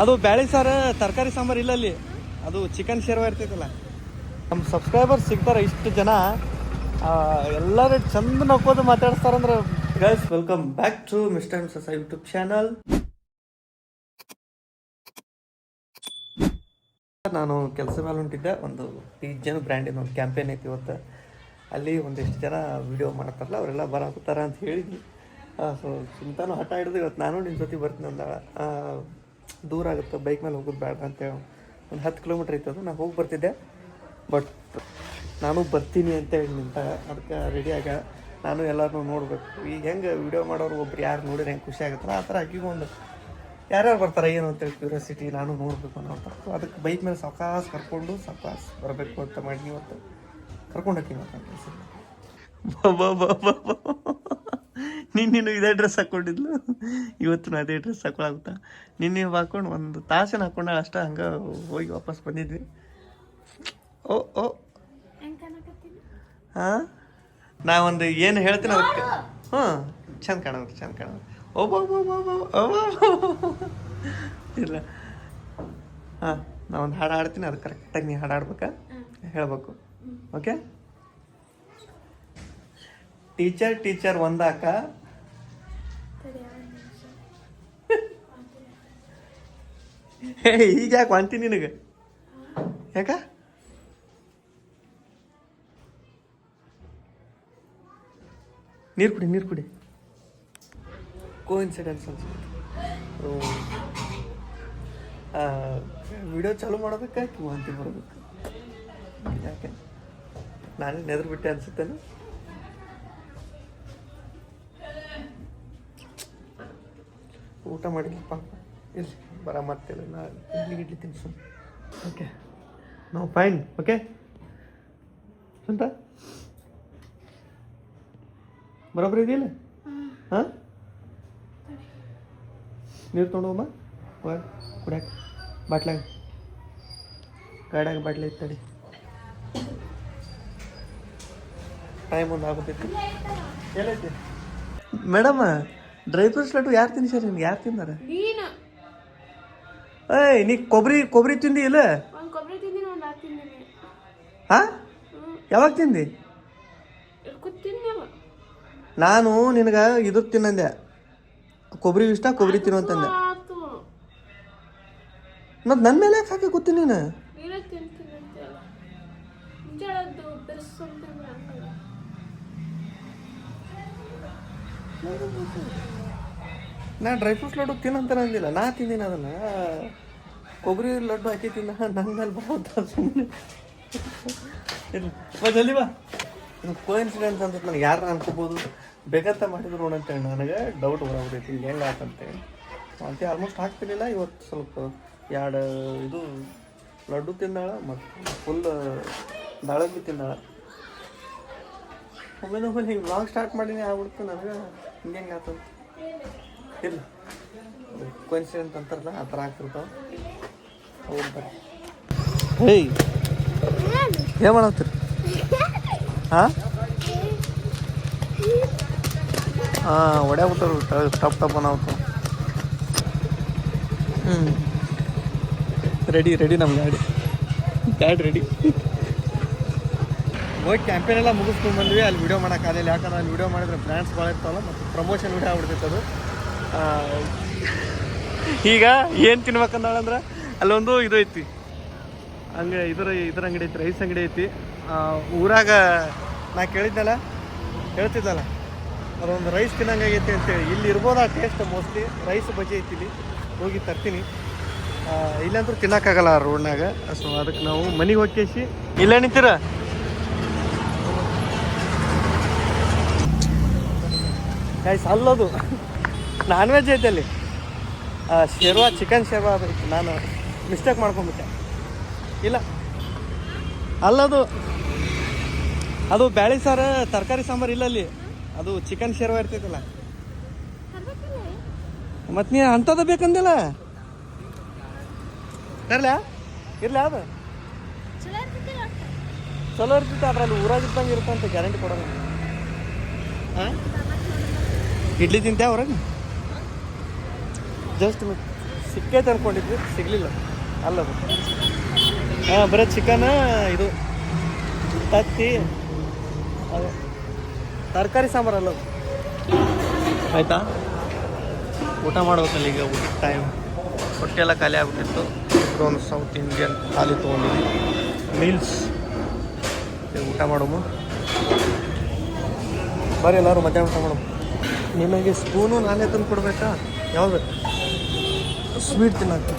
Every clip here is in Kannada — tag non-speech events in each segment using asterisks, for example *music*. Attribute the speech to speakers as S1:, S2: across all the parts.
S1: ಅದು ಬ್ಯಾಳಿ ಸಾರು ತರಕಾರಿ ಸಾಂಬಾರು ಇಲ್ಲ ಅಲ್ಲಿ ಅದು ಚಿಕನ್ ಶೇರ್ವ ಇರ್ತೈತಲ್ಲ. ನಮ್ಮ ಸಬ್ಸ್ಕ್ರೈಬರ್ ಸಿಗ್ತಾರೆ ಇಷ್ಟು ಜನ. ಎಲ್ಲರೂ ಚಂದ ನಕ್ಕೋದು ಮಾತಾಡ್ತಾರಂದ್ರೆ guys welcome back to mister and ಸಸ YouTube channel ನಾನು ಕೆಲಸ ಮೇಲೆ ಹೊಂಟಿದ್ದೆ. ಒಂದು ಪಿಜ್ಜನ್ ಬ್ರ್ಯಾಂಡಿನ ಒಂದು ಕ್ಯಾಂಪೇನ್ ಐತಿ ಇವತ್ತು. ಅಲ್ಲಿ ಒಂದಿಷ್ಟು ಜನ ವಿಡಿಯೋ ಮಾಡ್ತಾರಲ್ಲ ಅವರೆಲ್ಲ ಬರಾಕತ್ತಾರ ಅಂತ ಹೇಳಿದ್ವಿ. ಸೊ ಚಿಂತಾನು ಹಠ ಹಿಡಿದು ಇವತ್ತು ನಾನು ನಿನ್ನ ಜೊತೆ ಬರ್ತೀನಿ ಅಂದಾಳ ಆ, ದೂರ ಆಗುತ್ತೆ ಬೈಕ್ ಮೇಲೆ ಹೋಗೋದು ಬೇಡ ಅಂತೇಳಿ ಒಂದು ಹತ್ತು ಕಿಲೋಮೀಟ್ರ್ ಇತ್ತು ಅದು ನಾನು ಹೋಗಿ ಬರ್ತಿದ್ದೆ. ಬಟ್ ನಾನು ಬರ್ತೀನಿ ಅಂತ ಹೇಳಿ ನಿಂತ ಅದಕ್ಕೆ ರೆಡಿಯಾಗ ನಾನು ಎಲ್ಲರನ್ನೂ ನೋಡಬೇಕು. ಈಗ ಹೆಂಗೆ ವೀಡಿಯೋ ಮಾಡೋರು ಒಬ್ರು ಯಾರು ನೋಡಿದ್ರೆ ಹೆಂಗೆ ಖುಷಿ ಆಗುತ್ತಲ್ಲ ಆ ಥರ ಆಕಿಗೂ ಒಂದು ಯಾರ್ಯಾರು ಬರ್ತಾರೆ, ಏನು ಅಂತೇಳಿ ಕ್ಯೂರಿಯಾಸಿಟಿ ನಾನು ನೋಡಬೇಕು ಅನ್ನೋ ಸೊ ಅದಕ್ಕೆ ಬೈಕ್ ಮೇಲೆ ಸಕಾಸ್ ಕರ್ಕೊಂಡು, ಸಕಾಸ್ ಬರಬೇಕು ಅಂತ ಮಾಡಿ ಇವತ್ತು ಕರ್ಕೊಂಡು ಹೋಗಿ ನೀನು ನೀನು ಇದೇ ಡ್ರೆಸ್ ಹಾಕೊಂಡಿದ್ಲು? ಇವತ್ತು ನಾ ಅದೇ ಡ್ರೆಸ್ ಹಾಕೊಳಾಗುತ್ತಾ? ನಿನ್ನೆ ಹಾಕೊಂಡು ಒಂದು ತಾಸಿನ ಹಾಕೊಂಡ ಅಷ್ಟೇ ಹಂಗೆ ಹೋಗಿ ವಾಪಸ್ ಬಂದಿದ್ವಿ. ಓ ಓ. ಹಾಂ? ನಾ ಒಂದು ಏನು ಹೇಳ್ತೀನಿ ಅದಕ್ಕೆ. ಹ್ಞೂ. ಚಂದ ಕಾಣೋದು ಚಂದ ಕಾಣೋದು ಒಬ್ಬ ಇಲ್ಲ. ಹಾಂ ನಾ ಒಂದು ಹಾಡು ಹಾಡ್ತೀನಿ ಅದು ಕರೆಕ್ಟಾಗಿ ನೀ ಹಾಡು ಹಾಡ್ಬೇಕಾ? ಹೇಳ್ಬೇಕು. Okay teacher teacher ಒಂದಾಕ? *laughs* ಈಗ ಯಾಕೆ ವಾಂತಿ ನಿನಗೆ? ಯಾಕ? ನೀರು ಕುಡಿ ನೀರು ಕುಡಿ. ಕೋ ಇನ್ಸಿಡೆನ್ಸ್ ಅನ್ಸುತ್ತೆ ವಿಡಿಯೋ ಚಾಲು ಮಾಡೋದಕ್ಕೆ ವಾಂತಿ ಮಾಡಬೇಕು? ಯಾಕೆ? ನಾನೇ ನೆದ್ರು ಬಿಟ್ಟೆ ಅನ್ಸುತ್ತೇನೆ? ಊಟ ಮಾಡಿಲ್ಲ ಪಾಪ. ಇರಲಿ ಬರ ಮತ್ತೆ ನಾ ಇಡ್ಲಿ ಇಡ್ಲಿ ತಿನ್ಸು. ಓಕೆ ನಾವು ಫೈನ್ ಓಕೆ ಅಂತ ಬರೋಬ್ಬರ ಇದೆಯಲ್ಲ? ಹಾಂ. ನೀರು ತೊಗೊಂಡೋಗಮ್ಮ? ಕುಡ್ಯಾಕ. ಬಾಟ್ಲಾಗ. ಗಾಡ್ಯಾಗ ಬಾಟ್ಲಿ ಇತ್ತಡಿ ಟೈಮ್ ಒಂದು ಆಗುತ್ತೈತಿ. ಎಲ್ಲೈತಿ ಮೇಡಮ್ ಡ್ರೈ ಫ್ರೂಟ್ಸ್ ಲಡ್ಡು ಯಾರು ತಿನ್ಸ್ಯಾರ ನಿಮ್ಗೆ? ಯಾರು ತಿಂದಾರ?
S2: ನೀನು.
S1: ಏಯ್ ನೀ ಕೊಬ್ಬರಿ ಕೊಬ್ಬರಿ ತಿಂದಿ ಇಲ್ಲ?
S2: ಒಂದು ಕೊಬ್ಬರಿ ತಿಂದಿನಿ ಒಂದು ಹಾಕಿ ತಿಂದಿನಿ.
S1: ಹಾ? ಯಾವಾಗ ತಿಂದಿ?
S2: ತಿನ್ನಲ್ಲ
S1: ನಾನು ನಿನಗೆ ಇದು ತಿನ್ನಂದೆ. ಕೊಬ್ಬರಿ ಇಷ್ಟ ಕೊಬ್ಬರಿ ತಿನ್ನು ಅಂತಂದೆ. ಮತ್ತೆ ನನ್ನ ಮೇಲೆ ಯಾಕೆ ಹಾಕಿ ಕೂತೀನಿ ನೀನು? ನಾ ಡ್ರೈ ಫ್ರೂಟ್ಸ್ ಲಡ್ಡು ತಿನ್ನಂತ ಅಂದಿಲ್ಲ. ನಾ ತಿಂದಿನ ಅದನ್ನ. ಕೊಬ್ಬರಿ ಲಡ್ಡು ಹಾಕಿ ತಿನ್ನ ನನ್ನ ಮೇಲೆ ಬರೋದ ಬಾ ಇದು ಕೋಇನ್ಸಿಡೆನ್ಸ್ ಅಂತ ನನಗೆ ಯಾರು ಅನ್ಕೋಬೋದು? ಬೇಕಂತ ಮಾಡಿದ್ರು ನೋಡಂತ ನನಗೆ ಡೌಟ್ ಬರೋದೈತಿ ಹೆಂಗೆ ಆತಂತೇಳಿ ಅಂತ ಆಲ್ಮೋಸ್ಟ್ ಹಾಕ್ತಿರ್ಲಿಲ್ಲ. ಇವತ್ತು ಸ್ವಲ್ಪ ಎರಡು ಇದು ಲಡ್ಡು ತಿಂದಾಳ ಮತ್ತು ಫುಲ್ ದಾಳಂಬಿ ತಿಂದಾಳ. ಒಮ್ಮೆ ಒಮ್ಮೆ ಹಿಂಗೆ ವ್ಲಾಗ್ ಸ್ಟಾರ್ಟ್ ಮಾಡೀನಿ ಆಗ್ಬಿಡ್ತು ನನಗೆ. ಹಿಂಗೆ ಹೆಂಗೆ ಆತಂತ ಇಲ್ಲ. ಕೊನ್ಸಿಡೆಂಟ್ ಅಂತಾರಲ್ಲ ಆ ಥರ ಆಗ್ತಿರ್ತಾವ. ಹೌದು ಬರ್ರಿ ಹೇಯ್ ಏನು ಮಾಡತ್ತೀರಿ? ಹಾಂ? ಹಾಂ ಹೊಡ್ಯಾಬಿಟ್ಟಾರ ಟಪ್ ಟಪ್ ಅನ್ನೋತು ಹ್ಞೂ ರೆಡಿ ರೆಡಿ ನಮ್ಮ ಗಾಡಿ. ಗಾಡಿ ರೆಡಿ ಹೋಗಿ ಕ್ಯಾಂಪೇನ್ ಎಲ್ಲ ಮುಗಿಸ್ಕೊಂಡು ಬಂದ್ವಿ. ಅಲ್ಲಿ ವಿಡಿಯೋ ಮಾಡೋಕ್ಕಾಗಲಿಲ್ಲ ಯಾಕಂದ್ರೆ ಅಲ್ಲಿ ವಿಡಿಯೋ ಮಾಡಿದ್ರೆ ಬ್ರ್ಯಾಂಡ್ಸ್ ಭಾಳ ಇರ್ತಾವಲ್ಲ ಮತ್ತು ಪ್ರಮೋಷನ್ ವಿಡಿಯೋ ಆಗ್ಬಿಡ್ತೈತೆ ಅದು. ಈಗ ಏನು ತಿನ್ಬೇಕಂದ್ರೆ ಅಲ್ಲೊಂದು ಇದು ಐತಿ. ಹಂಗೆ ಇದರ ಇದರ ಅಂಗಡಿ ಐತಿ ರೈಸ್ ಅಂಗಡಿ ಐತಿ. ಊರಾಗ ನಾ ಕೇಳಿದ್ದಲ್ಲ ಹೇಳ್ತಿದ್ದಲ್ಲ ಅದೊಂದು ರೈಸ್ ತಿನ್ನಂಗಾಗೈತಿ ಅಂತೇಳಿ. ಇಲ್ಲಿ ಇರ್ಬೋದು ಆ ಟೇಸ್ಟ್ ಮೋಸ್ಟ್ಲಿ ರೈಸ್ ಬಜ್ಜಿ ಐತಿ ಇಲ್ಲಿ. ಹೋಗಿ ತರ್ತೀನಿ. ಆ, ತಿನ್ನೋಕ್ಕಾಗಲ್ಲ ತಿನ್ನಕ್ಕಾಗಲ್ಲ ರೋಡ್ನಾಗ ಸೊ ಅದಕ್ಕೆ ನಾವು ಮನೆಗೆ ಹೋಗ್ಕೇಸಿ ಇಲ್ಲ ನಿಂತೀರ? ಗೈಸ್ ಅಲ್ಲೋದು. ನಾನ್ ವೆಜ್ ಐತೆ ಅಲ್ಲಿ ಶೇರ್ವಾ ಚಿಕನ್ ಶೇರ್ವಾ ಅದೈತಿ ನಾನು ಮಿಸ್ಟೇಕ್ ಮಾಡ್ಕೊಂಬಿಟ್ಟೆ ಇಲ್ಲ. ಅಲ್ಲದು. ಅದು ಬ್ಯಾಳಿ ಸಾರು, ತರಕಾರಿ ಸಾಂಬಾರು ಇಲ್ಲ ಅಲ್ಲಿ. ಅದು ಚಿಕನ್ ಶೇರ್ವಾ ಇರ್ತೈತಲ್ಲ. ಮತ್ತು ನೀ ಅಂಥದ್ದು ಬೇಕಂದಿಲ್ಲ? ತರಲ? ಇರ್ಲ ಅದು?
S2: ಚಲೋ ಇರ್ತೈತೆ
S1: ಅದ್ರಲ್ಲಿ. ಊರಾಗಿದ್ದಂಗೆ ಅಂತ ಗ್ಯಾರಂಟಿ ಕೊಡೋಣ ಹಾಂ ಇಡ್ಲಿ ತಿಂತೆ ಹೊರಗೆ ಜಸ್ಟ್ ಸಿಕ್ಕೈತೆ ಅನ್ಕೊಂಡಿದ್ವಿ ಸಿಗಲಿಲ್ಲ. ಅಲ್ಲದು ಹಾಂ ಬರೀ ಚಿಕನ್ ಇದು ತತ್ತಿ ಅದೇ. ತರಕಾರಿ ಸಾಂಬಾರು ಅಲ್ಲ ಅದು. ಆಯ್ತಾ? ಊಟ ಮಾಡ್ಬೇಕಲ್ಲ ಈಗ ಊಟ ಟೈಮ್ ಹೊಟ್ಟೆ ಎಲ್ಲ ಖಾಲಿ ಆಗ್ಬಿಟ್ಟಿತ್ತು. ಒಂದು ಸೌತ್ ಇಂಡಿಯನ್ ಖಾಲಿ ತೊಗೊಂಡಿದ್ವಿ. ಮೀಲ್ಸ್ ಊಟ ಮಾಡೋಮು. ಬರೀ ಎಲ್ಲರೂ ಮಧ್ಯಾಹ್ನ ಊಟ ಮಾಡೋಣ ನಿಮಗೆ ಸ್ಪೂನು ನಾನೇ ತಂದು ಕೊಡಬೇಕಾ? ಯಾವ್ದು? ಸ್ವೀಟ್ ತಿನ್ನಕ್ಕೆ.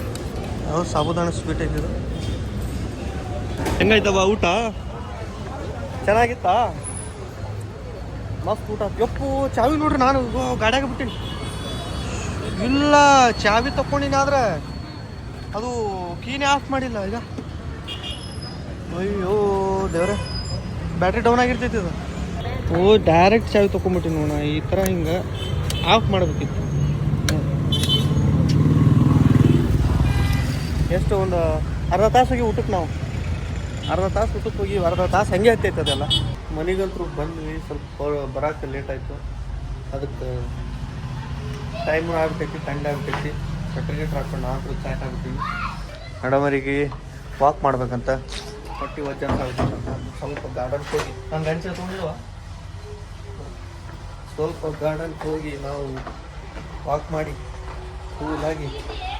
S1: ಯಾವ್ದು? ಸಾಬುದಾನ ಸ್ವೀಟ್ ಐತಿದು ಹೆಂಗಾಯ್ತವ ಊಟ? ಚೆನ್ನಾಗಿತ್ತಾ? ಮಸ್ತ್ ಊಟ. ಯಪ್ಪು, ಚಾವಿ ನೋಡ್ರಿ ನಾನು. ಗಾಡಿಯಾಗ ಬಿಟ್ಟಿನಿ. ಇಲ್ಲ, ಚಾವಿ ತಕೊಂಡಿನಿ ಆದ್ರೆ ಅದು ಕೀನೇ ಆಫ್ ಮಾಡಿಲ್ಲ ಈಗ. ಅಯ್ಯೋ, ದೇವ್ರೆ. ಬ್ಯಾಟ್ರಿ ಡೌನ್ ಆಗಿರ್ತೈತಿ ಇದು. ಓ ಡೈರೆಕ್ಟ್ ಚಾವಿ ತೊಗೊಂಬಿಟ್ಟಿನಿ ನೋಡ, ಈ ಥರ ಹಿಂಗೆ ಆಫ್ ಮಾಡಬೇಕಿತ್ತು. ಎಷ್ಟು ಒಂದು ಅರ್ಧ ತಾಸು ಹೋಗಿ ಊಟಕ್ಕೆ ನಾವು. ಅರ್ಧ ತಾಸು ಊಟಕ್ಕೆ ಹೋಗಿ ಅರ್ಧ ತಾಸು ಹಂಗೆ ಹತ್ತೈತೆ ಅದೆಲ್ಲ. ಮನೆಗಂತೂ ಬಂದ್ವಿ, ಸ್ವಲ್ಪ ಬರೋಕ್ಕೆ ಲೇಟ್ ಆಯಿತು. ಅದಕ್ಕೆ ಟೈಮ್ ಆಗ್ತೈತಿ, ತಂಡ ಆಗ್ತೈತಿ. ಸರ್ಟಿಫಿಕೇಟ್ ಗಿಟ್ರ್ ಹಾಕೊಂಡು ನಾವು ಚಾಟ್ ಆಗ್ತೀವಿ ಮೇಡಮರಿಗೆ ವಾಕ್ ಮಾಡ್ಬೇಕಂತ. ಹೊಟ್ಟಿ ವಜ್ಜ ಅಂತ ಸ್ವಲ್ಪ ಗಾರ್ಡನ್ ಹೋಗಿ. ನಾನು ಗಂಟೆ ತೊಗೊಂಡಿಲ್ವ? ಸ್ವಲ್ಪ ಗಾರ್ಡನ್ಗೆ ಹೋಗಿ ನಾವು ವಾಕ್ ಮಾಡಿ ಕೂಲಾಗಿ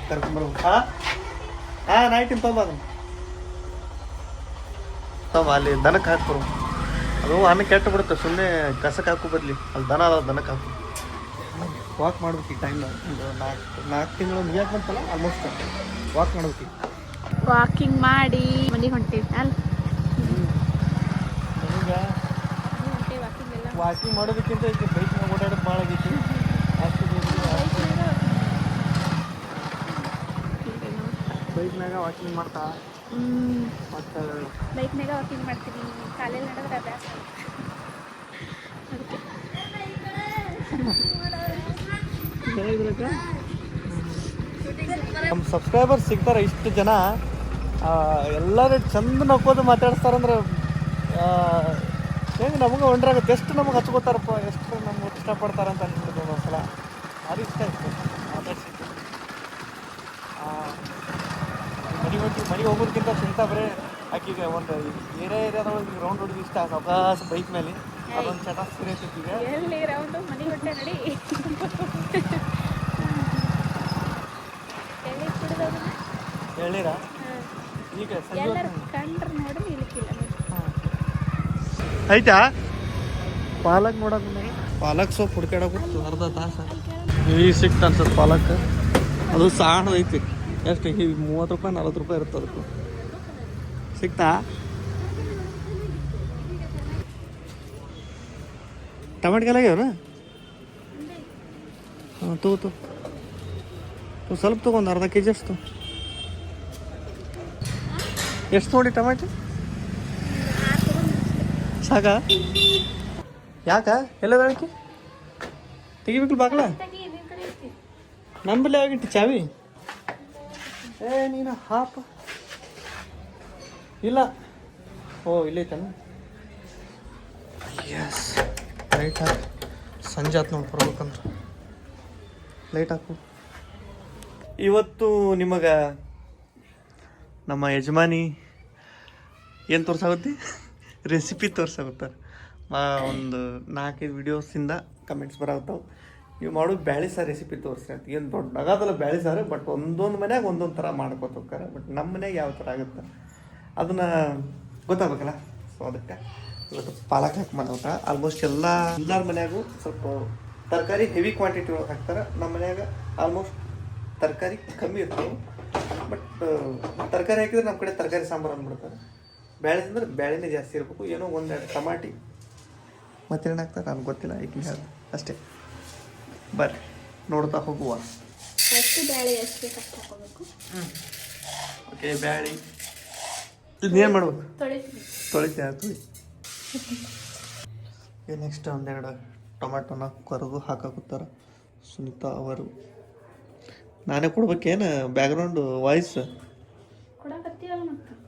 S1: ಕರ್ಕೊಂಬರ್ಬೇಕು ಹಾಂ? ಹಾಂ ನೈಟಿನ ತೊಗೊಂಬ ಅದನ್ನು ತಮ್ಮ ಅಲ್ಲಿ ದನಕ್ಕೆ ಹಾಕ್ಬರು ಅದು ಅನ್ನ ಕೆಟ್ಟು ಬಿಡುತ್ತೆ ಸುಮ್ಮನೆ ಕಸಕ್ಕೆ ಹಾಕು ಬದ್ಲಿ. ಅಲ್ಲಿ ದನ ಅದ ದನಕ್ಕೆ ಹಾಕು. ವಾಕ್ ಮಾಡ್ಬೇಕು ಈ ಟೈಮ್ ಒಂದು ನಾಲ್ಕು ನಾಲ್ಕು ತಿಂಗಳು ಯಾಕೆ ಬಂತಲ್ಲ ಆಲ್ಮೋಸ್ಟ್ ವಾಕ್ ಮಾಡ್ಬೇಕು.
S2: ವಾಕಿಂಗ್ ಮಾಡಿ ಮನೆಗೆ ಹೊಂಟೀವಿ ಅಲ್ಲ
S1: ಈಗ
S2: ವಾಕಿಂಗ್
S1: ಮಾಡೋದಕ್ಕಿಂತ ಈಗ ಬೈಕ್ನಾಗ ಓಡಾಡೋದು ಭಾಳ ಆಗೈತಿ ಅಷ್ಟು ಬೈಕ್ನಾಗ ವಾಕಿಂಗ್ ಮಾಡ್ತಾ.
S2: ಬೈಕ್ನಾಗ ವಾಕಿಂಗ್ ಮಾಡ್ತೀನಿ ಕಾಲೇಲಿ ನಡೆದ್ರೆ ಅಭ್ಯಾಸ
S1: ನಮ್ಮ ಸಬ್ಸ್ಕ್ರೈಬರ್ ಸಿಗ್ತಾರೆ ಇಷ್ಟು ಜನ. ಎಲ್ಲರೂ ಚಂದ ನಕ್ಕೋದು ಮಾತಾಡಿಸ್ತಾರಂದ್ರೆ ಹೆಂಗೆ ನಮಗೆ ಒಂಡ್ರಾಗುತ್ತೆ ಎಷ್ಟು ನಮಗೆ ಹಚ್ಕೋತಾರಪ್ಪ ಎಷ್ಟು ನಮ್ಗೆ ಇಷ್ಟಪಡ್ತಾರೆ ಅಂತ ಒಂದು ಸಲ ಭಾರಿ ಇಷ್ಟ ಇತ್ತು. ಮಾತಾಡ್ಸಿದ್ದು ಮನೆ ಹೋಗಿ ಮನೆ ಹೋಗೋದಕ್ಕಿಂತ ಸಿಂತ ಬರೀ ಆಕಿಗೆ ಒಂದು ಏರಿಯಾ ಏರಿಯಾದೊಳಗೆ ರೌಂಡ್ ಹೊಡಿದು ಇಷ್ಟ ಸಬಾಸ್ ಬೈಕ್ ಮೇಲೆ. ಅದೊಂದು ಚಟ
S2: ಸೀರಿಯಸ್ ಕುಡಿದೋದು
S1: ಹೇಳಿರ ಈಗ ಸಂಜೆ
S2: ಎಲ್ಲರೂ
S1: ಹೊತ್ತು-
S2: ಕಂಡ್ರೆ ನೋಡಿ ನಿಲ್ಕಿಲ್ಲ
S1: ಐತಾ ಪಾಲಕ್ ನೋಡಕ್ ಪಾಲಕ್ ಸೊಪ್ಪು ಹುಡ್ಕಾಡಕ್ ಅರ್ಧ ತಾಸು. ಈ ಸಿಕ್ತ ಅನ್ಸತ್ ಪಾಲಕ್. ಅದು ಸಾಣದ ಐತಿ. ಎಷ್ಟು? ಈ ಮೂವತ್ತು ರೂಪಾಯಿ ನಲ್ವತ್ತು ರೂಪಾಯಿ ಇರುತ್ತೆ ಅದಕ್ಕೆ. ಸಿಕ್ತಾ? ಟಮಾಟಿಗೆ ಎಲ್ಲ ಆಗ್ಯಾವನ ಹಾಂ ತಗೋ ತಗೋ, ಸ್ವಲ್ಪ ತಗೊಂಡು ಅರ್ಧ ಕೆ ಜಿ ಅಷ್ಟು ಎಷ್ಟು ನೋಡಿ ಟಮಾಟಿ? ಸಾಕ? ಯಾಕ? ಎಲ್ಲ ಬೆಳಕಿ? ತೆಗಿಬೇಕು ಬಾಕಲ ನಂಬಲ್ಲಿ ಆಗಿಟ್ಟು ಚಾವಿ? ಏ, ನೀನು ಹಾಪ. ಇಲ್ಲ. ಓ ಇಲ್ಲೈತನ ಎಸ್ ಲೈಟ್ ಹಾಕು. ಸಂಜೆ ಆತ್ ನೋಡಿ ಬರ್ಬೇಕಂದ್ರೆ. ಲೈಟ್ ಹಾಕು ಇವತ್ತು ನಿಮಗೆ ನಮ್ಮ ಯಜಮಾನಿ ಏನು ತೋರ್ಸಾಗುತ್ತೆ? ರೆಸಿಪಿ ತೋರ್ಸಾಗುತ್ತಾರೆ ಒಂದು ನಾಲ್ಕೈದು ವೀಡಿಯೋಸಿಂದ ಕಮೆಂಟ್ಸ್ ಬರಾಗ್ತಾವೆ ನೀವು ಮಾಡೋದು ಬ್ಯಾಳಿ ಸಾರು ರೆಸಿಪಿ ತೋರಿಸಿ ಅಂತ. ಏನು ದೊಡ್ಡ ನಗಾದಲ್ಲ ಬ್ಯಾಳಿ ಸಾರು ಬಟ್ ಒಂದೊಂದು ಮನ್ಯಾಗ ಒಂದೊಂದು ಥರ ಮಾಡ್ಕೊತ ಹೋಗ್ತಾರೆ. ಬಟ್ ನಮ್ಮ ಮನ್ಯಾಗ ಯಾವ ಥರ ಆಗುತ್ತೆ? ಅದನ್ನು ಗೊತ್ತಾಗಬೇಕಲ್ಲ? ಸೊ ಅದಕ್ಕೆ ಇವತ್ತು ಪಾಲಕ್ ಹಾಕಿ ಮಾಡೋಟ ಆಲ್ಮೋಸ್ಟ್ ಎಲ್ಲ ಎಲ್ಲರ ಮನ್ಯಾಗೂ ಸ್ವಲ್ಪ ತರಕಾರಿ ಹೆವಿ ಕ್ವಾಂಟಿಟಿ ಒಳಗೆ ಹಾಕ್ತಾರೆ. ನಮ್ಮ ಮನ್ಯಾಗ ಆಲ್ಮೋಸ್ಟ್ ತರಕಾರಿ ಕಮ್ಮಿ ಇರ್ತವೆ. ಬಟ್ ತರಕಾರಿ ಹಾಕಿದ್ರೆ ನಮ್ಮ ಕಡೆ ತರಕಾರಿ ಸಾಂಬಾರು ಅಂದ್ಬಿಡ್ತಾರೆ. ಬ್ಯಾಳೆ ಅಂದ್ರೆ ಬ್ಯಾಳೆನೇ ಜಾಸ್ತಿ ಇರಬೇಕು ಏನೋ ಒಂದೆರಡು ಟಮಾಟಿ. ಮತ್ತೇನು ಹಾಕ್ತಾರೆ ನನಗೆ ಗೊತ್ತಿಲ್ಲ ಈಗ ಹೇಳಿ ಅಷ್ಟೇ. ಬರ್ರಿ ನೋಡ್ತಾ ಹೋಗುವ.
S2: ಎಷ್ಟು ಬ್ಯಾಳೆ ಎಷ್ಟು ಕಷ್ಟ ಹಾಕೋಬೇಕು?
S1: ಓಕೆ ಬ್ಯಾಳಿ. ಇದನ್ನೇನು ಮಾಡ್ಬೇಕು?
S2: ತೊಳಿತೀನಿ.
S1: ತೊಳಿತೀನಿ ತೊಳಿ. *laughs* ಈಗ ನೆಕ್ಸ್ಟ್ ಒಂದೆರಡು ಟೊಮ್ಯಾಟೊನ ಕರೆದು ಹಾಕಾಕುತ್ತಾರ ಸುನೀತಾ ಅವರು. ನಾನೇ ಕೊಡ್ಬೇಕೇನು ಬ್ಯಾಕ್ಗ್ರೌಂಡ್ ವಾಯ್ಸ್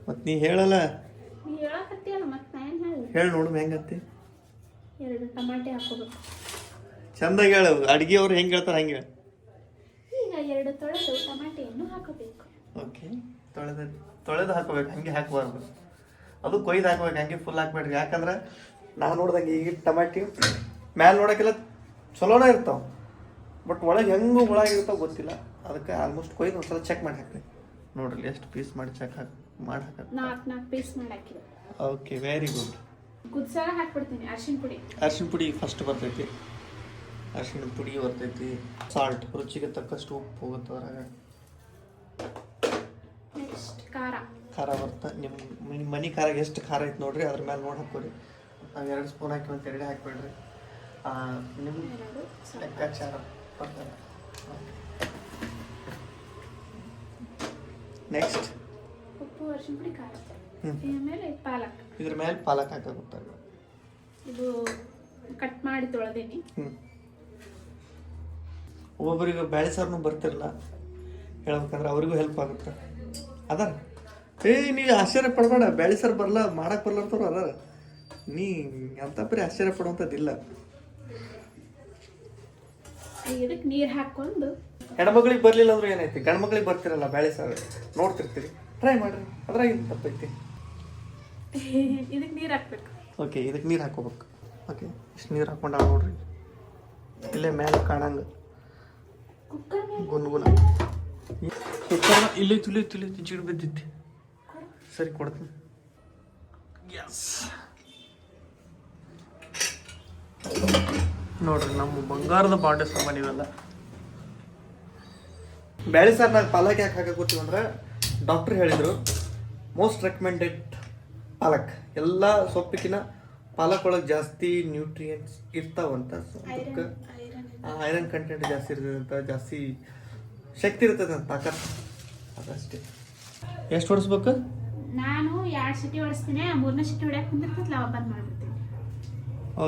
S2: ಮತ್ತು
S1: ನೀ ಹೇಳಲ್ಲ.
S2: ಮತ್ತೆ ನಾ ಹೇಳಿ
S1: ಹೇಳಿ ನೋಡು ಹೆಂಗತ್ತಿ
S2: ಎರಡು ಟಮಾಟೆ ಹಾಕೋಬೇಕು
S1: ಚಂದಾಗಿ ಹೇಳು ಅಡ್ಗೆ ಅವ್ರು ಹೆಂಗೆ ಹೇಳ್ತಾರೆ ಹಂಗೆ. ಹೇಳು
S2: ಈಗ ಎರಡು ತೊಳೆದು ಟಮಾಟೆಯನ್ನು ಹಾಕಬೇಕು.
S1: ಓಕೆ ತೊಳೆದ ತೊಳೆದು ಹಾಕೋಬೇಕು ಹಂಗೆ ಹಾಕಬಾರ್ದು. ಅದು ಕೊಯ್ದು ಹಾಕ್ಬೇಕು ಹಂಗೆ ಫುಲ್ ಹಾಕ್ಬೇಡ್ರಿ. ಯಾಕಂದ್ರೆ ನಾನು ನೋಡ್ದಂಗೆ ಈಗ ಟಮಾಟಿ ಮ್ಯಾಲೆ ನೋಡೋಕ್ಕೆಲ್ಲ ಚಲೋನೇ ಇರ್ತಾವೆ. ಬಟ್ ಒಳಗೆ ಹೆಂಗೂ ಒಳಗೆ ಇರ್ತಾವೆ ಗೊತ್ತಿಲ್ಲ. ಅದಕ್ಕೆ ಆಲ್ಮೋಸ್ಟ್ ಕೊಯ್ದು ಒಂದ್ಸಲ ಚೆಕ್ ಮಾಡಿ ಹಾಕ್ತೀನಿ ನೋಡ್ರಿ ಎಷ್ಟು ಪೀಸ್ ಮಾಡಿ ಚೆಕ್ ಹಾಕಿ ಮಾಡಿ ಹಾಕಿ
S2: ನಾಲ್ಕು ನಾಲ್ಕು ಪೀಸ್
S1: ಓಕೆ ವೆರಿ ಗುಡ್
S2: ಕುದ್ಸಾಗ ಹಾಕ್ಬಿಡ್ತೀನಿ ಅರ್ಶಿನ ಪುಡಿ.
S1: ಅರ್ಶಿನ ಪುಡಿ ಫಸ್ಟ್ ಬರ್ತೈತಿ. ಅರ್ಶಿನ ಪುಡಿ ಬರ್ತೈತಿ ಸಾಲ್ಟ್ ರುಚಿಗೆ ತಕ್ಕಷ್ಟು ಉಪ್ಪು ಹೋಗುತ್ತೆ ಹೊರಗೆ.
S2: ನೆಕ್ಸ್ಟ್ ಖಾರ.
S1: ಖಾರ ಬರ್ತಾ ನಿಮ್ಮ ನಿಮ್ಮ ಮನೆ ಖಾರ ಎಷ್ಟು ಖಾರ ಐತೆ ನೋಡ್ರಿ ಅದ್ರ ಮೇಲೆ ನೋಡಿ ಹಾಕೋರಿ ನಾವು ಎರಡು ಸ್ಪೂನ್ ಹಾಕಿ ಒಂದು ಎರಡೇ ಹಾಕ್ಬೇಡ್ರಿ. ನಿಮ್ಮ ಲೆಕ್ಕಾಚಾರ ಬರ್ತಾರೆ ನೆಕ್ಸ್ಟ್
S2: ಅರ್ಶಿನ ಪುಡಿ ಖಾರ
S1: ಹ್ಮ್.
S2: ಆಮೇಲೆ ಪಾಲಕ್.
S1: ಇದ್ರ ಮೇಲೆ ಪಾಲಕ್ ಹಾಕಾಗುತ್ತಾರೆ
S2: ಇದು ಕಟ್ ಮಾಡಿ ತೊಳೆದೇನಿ.
S1: ಒಬ್ಬೊಬ್ಬರಿಗೆ ಬ್ಯಾಳೆ ಸಾರನು ಬರ್ತಿರಲ್ಲ. ಹೇಳ್ಬೇಕಂದ್ರೆ ಅವ್ರಿಗೂ ಹೆಲ್ಪ್ ಆಗುತ್ತೆ. ಅದಾರ ಏ ನೀವು ಆಶ್ಚರ್ಯ ಪಡಬೇಡ. ಬ್ಯಾಳೆ ಸಾರು ಬರಲ್ಲ ಮಾಡಕ್ಕೆ ಬರಲ್ಲ ಅದಾರ. ನೀ ಅಂತ ಬರೀ ಆಶ್ಚರ್ಯ ಪಡುವಂಥದ್ದಿಲ್ಲ
S2: ಇದಕ್ಕೆ ನೀರು ಹಾಕೊಂಡು
S1: ಹೆಣ್ಮಕ್ಳಿಗೆ ಬರಲಿಲ್ಲ ಅಂದ್ರೆ ಏನೈತಿ ಗಂಡು ಮಕ್ಳಿಗೆ ಬರ್ತಿರಲ್ಲ ಬ್ಯಾಳೆ ಸಾರು ನೋಡ್ತಿರ್ತೀರಿ. ಟ್ರೈ ಮಾಡ್ರಿ. ಅದ್ರಾಗ ಇದು ತಪ್ಪೈತಿ.
S2: ಇದಕ್ಕೆ ನೀರು ಹಾಕ್ಬೇಕು.
S1: ಓಕೆ ಇದಕ್ಕೆ ನೀರು ಹಾಕೋಬೇಕು ಓಕೆ ಇಷ್ಟು ನೀರು ಹಾಕೊಂಡು ನೋಡ್ರಿ. ಇಲ್ಲೇ ಮೇಲೆ ಕಾಣಂಗ.
S2: ಕುಕ್ಕರ್
S1: ಗುನ್ಗುನ. ಕುಕ್ಕರ್ನ ಇಲ್ಲೇ ತುಲಿ ತುಲಿ ಜಿಡ್ ಬಿದ್ದಿತ್ತು ಸರಿ ಕೊಡ್ತೀನಿ. ಎಸ್ ನೋಡ್ರಿ ನಮ್ಮ ಬಂಗಾರದ ಬಾಂಡೆ ಸಾಮಾನು ಇವೆಲ್ಲ. ಬ್ಯಾಳಿ ಸಾರ್ನಾಗ ಪಾಲಕ್ ಯಾಕೆ ಹಾಕಿ ಅಂದ್ರೆ ಡಾಕ್ಟರ್ ಹೇಳಿದರು ಮೋಸ್ಟ್ ರೆಕಮೆಂಡೆಡ್ ಪಾಲಕ್. ಎಲ್ಲ ಸೊಪ್ಪಿಗಿನ ಪಾಲಕ್ ಒಳಗೆ ಜಾಸ್ತಿ ನ್ಯೂಟ್ರಿಯೆಂಟ್ಸ್ ಇರ್ತಾವಂತ ಸೊ ಅದಕ್ಕೆ
S2: ಐರನ್
S1: ಕಂಟೆಂಟ್ ಜಾಸ್ತಿ ಇರ್ತದಂತ ಜಾಸ್ತಿ ಶಕ್ತಿ ಇರ್ತದೆ ಅಂತ ತಾಕತ್. ಅದಷ್ಟೇ. ಎಷ್ಟು ಹೊಡಿಸ್ಬೇಕು?
S2: ನಾನು ಎರಡು ಸಿಟಿ ಹೊಡಿಸ್ತೀನಿ ಮೂರನೇ ಸಿಟಿ ಹೊಡ್ಯಾಕ ಅವಾಗ ಬಂದ್ ಮಾಡ್ಬಿಡ್ತೀನಿ.